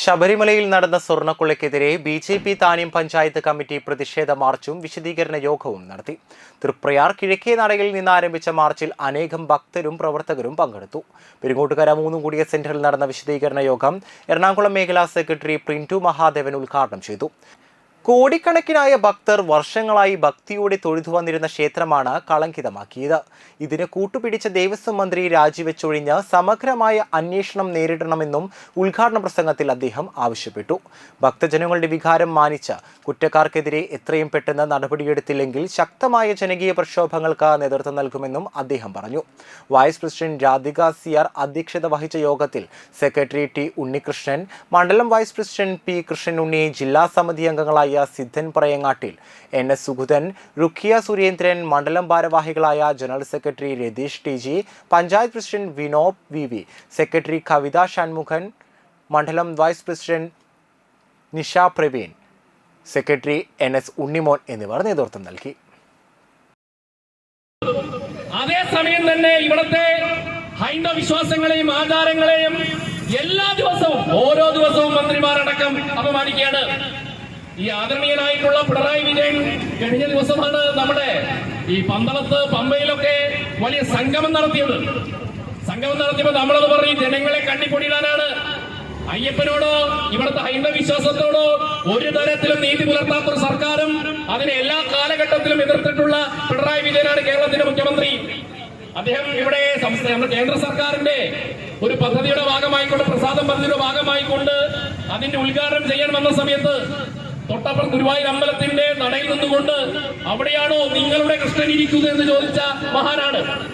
ശബരിമലയിൽ നടന്ന സ്വർണക്കൊള്ളയ്ക്കെതിരെ B J P Thaniyam panchayat committee പ്രതിഷേധ മാർച്ചും വിശദീകരണ യോഗവും നടത്തി. തൃപ്രയാർ കിഴക്കേ നടയിൽ നിന്ന് ആരംഭിച്ച മാർച്ചിൽ അനേകം ഭക്തരും പ്രവർത്തകരും പങ്കെടുത്തു. പെരുങ്ങോട്ടുകര മൂന്നും കൂടിയ സെന്ററിൽ നടന്ന വിശദീകരണ യോഗം എറണാകുളം മേഖലാ സെക്രട്ടറി പ്രിന്റു മഹാദേവൻ ഉദ്ഘാടനം ചെയ്തു. കോടിക്കണക്കിനായ ഭക്തർ വർഷങ്ങളായി ഭക്തിയോടെ തൊഴുതു വന്നിരുന്ന ക്ഷേത്രമാണ് കളങ്കിതമാക്കിയത്. ഇതിന് കൂട്ടുപിടിച്ച ദേവസ്വം മന്ത്രി രാജിവെച്ചൊഴിഞ്ഞ് സമഗ്രമായ അന്വേഷണം നേരിടണമെന്നും ഉദ്ഘാടന പ്രസംഗത്തിൽ അദ്ദേഹം ആവശ്യപ്പെട്ടു. ഭക്തജനങ്ങളുടെ വികാരം മാനിച്ച് കുറ്റക്കാർക്കെതിരെ എത്രയും പെട്ടെന്ന് നടപടിയെടുത്തില്ലെങ്കിൽ ശക്തമായ ജനകീയ പ്രക്ഷോഭങ്ങൾക്ക് നേതൃത്വം നൽകുമെന്നും അദ്ദേഹം പറഞ്ഞു. വൈസ് പ്രസിഡന്റ് രാധിക സിയാർ അധ്യക്ഷത വഹിച്ച യോഗത്തിൽ സെക്രട്ടറി ടി ഉണ്ണികൃഷ്ണൻ മണ്ഡലം vice president P Krishnan Krishnanunni ജില്ലാ സമിതി അംഗങ്ങളായ സിദ്ധൻ പറയങ്ങാട്ടിൽ. എൻ എസ് സുഗുതൻ റുഖിയ സുരേന്ദ്രൻ മണ്ഡലം ഭാരവാഹികളായ general secretary Ratheesh T G panchayat president Vinob V V secretary Kavitha Shanmukhan മണ്ഡലം vice president Nisha Praveen secretary N S Unnimon എന്നിവർ നേതൃത്വം നൽകി. അതേസമയം തന്നെ ഇവിടുത്തെ ഹൈന്ദവ വിശ്വാസങ്ങളെയും ആചാരങ്ങളെയും എല്ലാ ദിവസവും ഓരോ ദിവസവും മന്ത്രിമാരടക്കം അപമാനിക്കുകയാണ്. ഈ ആദരണീയനായിട്ടുള്ള പിണറായി വിജയൻ കഴിഞ്ഞ ദിവസമാണ് നമ്മുടെ ഈ പന്തളത്ത് പമ്പയിലൊക്കെ വലിയ സംഗമം നടത്തിയത്. സംഗമം നടത്തിയപ്പോൾ നമ്മളത് പറഞ്ഞു ജനങ്ങളെ കണ്ണിപ്പൊടിയിടാനാണ്. അയ്യപ്പനോടോ ഇവിടുത്തെ ഹൈന്ദവ വിശ്വാസത്തോടോ ഒരു തരത്തിലും നീതി പുലർത്താത്ത ഒരു സർക്കാരും അതിനെ എല്ലാ കാലഘട്ടത്തിലും എതിർത്തിട്ടുള്ള പിണറായി വിജയനാണ് കേരളത്തിന്റെ മുഖ്യമന്ത്രി. അദ്ദേഹം ഇവിടെ നമ്മുടെ കേന്ദ്ര സർക്കാരിന്റെ ഒരു പദ്ധതിയുടെ ഭാഗമായിക്കൊണ്ട് പ്രസാദം പദ്ധതിയുടെ ഭാഗമായിക്കൊണ്ട് അതിന്റെ ഉദ്ഘാടനം ചെയ്യാൻ വന്ന സമയത്ത് തൊട്ടപ്പുറം ഗുരുവായൂർ അമ്പലത്തിന്റെ നടയിൽ നിന്നുകൊണ്ട് അവിടെയാണോ നിങ്ങളുടെ കൃഷ്ണൻ ഇരിക്കുന്നത് എന്ന് ചോദിച്ച മഹാനാണ്.